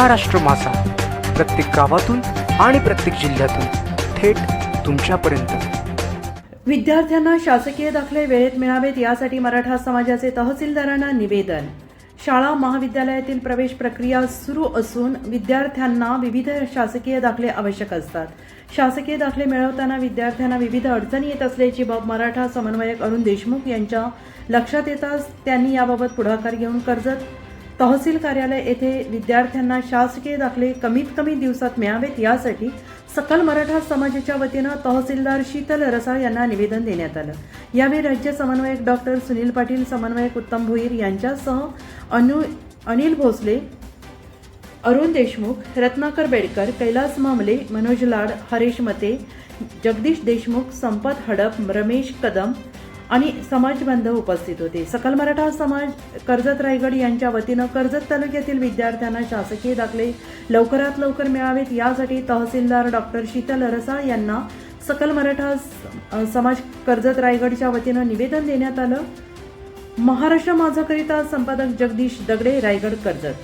महाराष्ट्र मासा. प्रत्येक गावातून आणि प्रत्येक जिल्ह्यातून थेट तुमच्यापर्यंत. विद्यार्थ्यांना शासकीय दाखले वेळेत मिळावेत यासाठी मराठा समाजाचे तहसीलदारांना निवेदन. शाळा महाविद्यालयातील प्रवेश प्रक्रिया सुरू असून विद्यार्थ्यांना विविध शासकीय दाखले आवश्यक असतात. शासकीय दाखले मिळवताना विद्यार्थ्यांना विविध अडचणी येत असल्याची बाब मराठा समन्वयक अरुण देशमुख यांच्या लक्षात येताच त्यांनी याबाबत पुढाकार घेऊन कर्जत तहसील कार्यालय येथे विद्यार्थ्यांना शासकीय दाखले कमीत कमी दिवसात मिळावेत यासाठी सकल मराठा समाजाच्या वतीनं तहसीलदार शीतल रसाळ यांना निवेदन देण्यात आलं. यावेळी राज्य समन्वयक डॉक्टर सुनील पाटील समन्वयक उत्तम भोईर यांच्यासह अनु अनिल भोसले अरुण देशमुख रत्नाकर बेडकर कैलास मामले मनोज लाड हरेश मते जगदीश देशमुख संपत हडप रमेश कदम आणि समाजबांधव उपस्थित होते. सकल मराठा समाज कर्जत रायगड यांच्या वतीनं कर्जत तालुक्यातील विद्यार्थ्यांना शासकीय दाखले लवकरात लवकर मिळावेत. यासाठी तहसीलदार डॉक्टर शीतल रसाळ यांना सकल मराठा समाज कर्जत रायगडच्या वतीनं निवेदन देण्यात आलं. महाराष्ट्र माझाकरिता संपादक जगदीश दगडे रायगड कर्जत.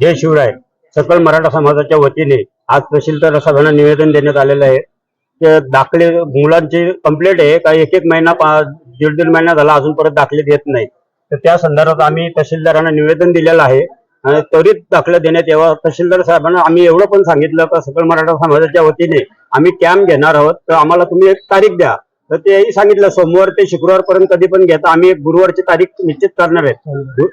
जय शिवराय. सकल मराठा समाजाच्या वतीने आज तहसीलदार साहेबांना निवेदन देण्यात आलेलं आहे. ते दाखले मुलांची कंप्लेंट आहे. का एक एक महिना दीड दीड महिना झाला अजून परत दाखले देत नाही. तर त्या संदर्भात आम्ही तहसीलदारांना निवेदन दिलेलं आहे. आणि त्वरित दाखला देण्यात यावा. तहसीलदार साहेबांना आम्ही एवढं पण सांगितलं का सकल मराठा समाजाच्या वतीने आम्ही कॅम्प घेणार आहोत. तर आम्हाला तुम्ही एक तारीख द्या. तर तेही सांगितलं सोमवार ते शुक्रवार पर्यंत कधी पण घेता. आम्ही एक गुरुवारची तारीख निश्चित करणार आहेत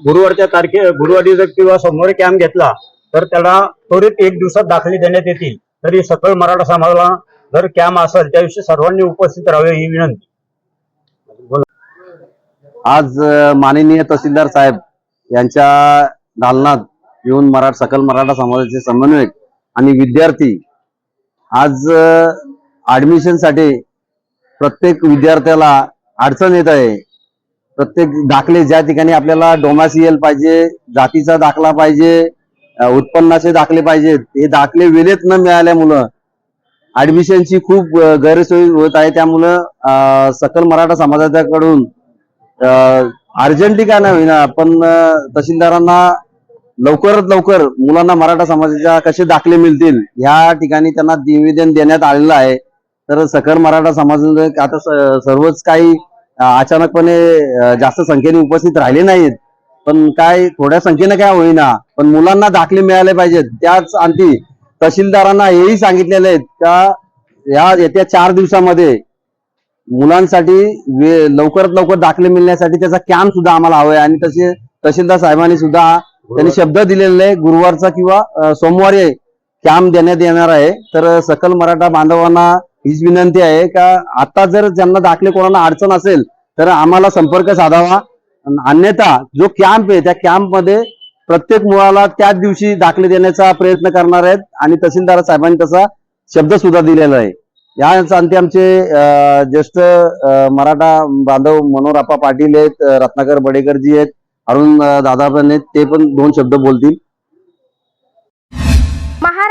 गुरुवारच्या तारखे गुरुवारी जर किंवा सोमवारी कॅम्प घेतला तर त्याला त्वरित एक दिवसात दाखले देण्यात येतील. तरी सकल मराठा समाजाला जर कॅम्प असेल त्या दिवशी सर्वांनी उपस्थित राहावे ही विनंती. आज माननीय तहसीलदार साहेब यांच्या दालनात येऊन मराठा सकल मराठा समाजाचे समन्वयक आणि विद्यार्थी आज ऍडमिशनसाठी प्रत्येक विद्यार्थ्याला अडचण येत आहे. प्रत्येक दाखले ज्या ठिकाणी आपल्याला डोमासियल पाहिजे जातीचा दाखला पाहिजे उत्पन्नाचे दाखले पाहिजेत हे दाखले वेळेत न मिळाल्यामुळं ऍडमिशनची खूप गैरसोय होत आहे. त्यामुळं सकल मराठा समाजाच्याकडून अर्जंटी काय नाही होईना पण तहसीलदारांना लवकरात लवकर मुलांना मराठा समाजाच्या कसे दाखले मिळतील ह्या ठिकाणी त्यांना निवेदन देण्यात आलेलं आहे. तर सकल मराठा समाजाचं आता सर्वच काही अचानकपणे जास्त संख्येने उपस्थित राहिले नाहीत. पण काय थोड्या संख्येने काय होईना. पण मुलांना दाखले मिळाले पाहिजेत. त्याच आणखी तहसीलदारांना हेही सांगितलेले आहेत का या येत्या चार दिवसामध्ये मुलांसाठी लवकरात लवकर दाखले मिळण्यासाठी त्याचा कॅम्प सुद्धा आम्हाला हवाय आणि तसे तहसीलदार साहेबांनी सुद्धा त्यांनी शब्द दिलेले आहे. गुरुवारचा किंवा सोमवारी कॅम्प देण्यात येणार आहे. तर सकल मराठा बांधवांना हीच विनंती आहे का आता जर ज्यांना दाखले कोणाला अडचण असेल तर आम्हाला संपर्क साधावा. अन्यथा जो कॅम्प आहे त्या कॅम्पमध्ये प्रत्येक मुलाला त्याच दिवशी दाखले देण्याचा प्रयत्न करणार आहेत आणि तहसीलदार साहेबांनी तसा शब्द सुद्धा दिलेला आहे. या अंती आमचे ज्येष्ठ मराठा बांधव मनोरापा पाटील आहेत रत्नाकर बडेकरजी आहेत अरुण अ, दादा पण आहेत ते पण दोन शब्द बोलतील.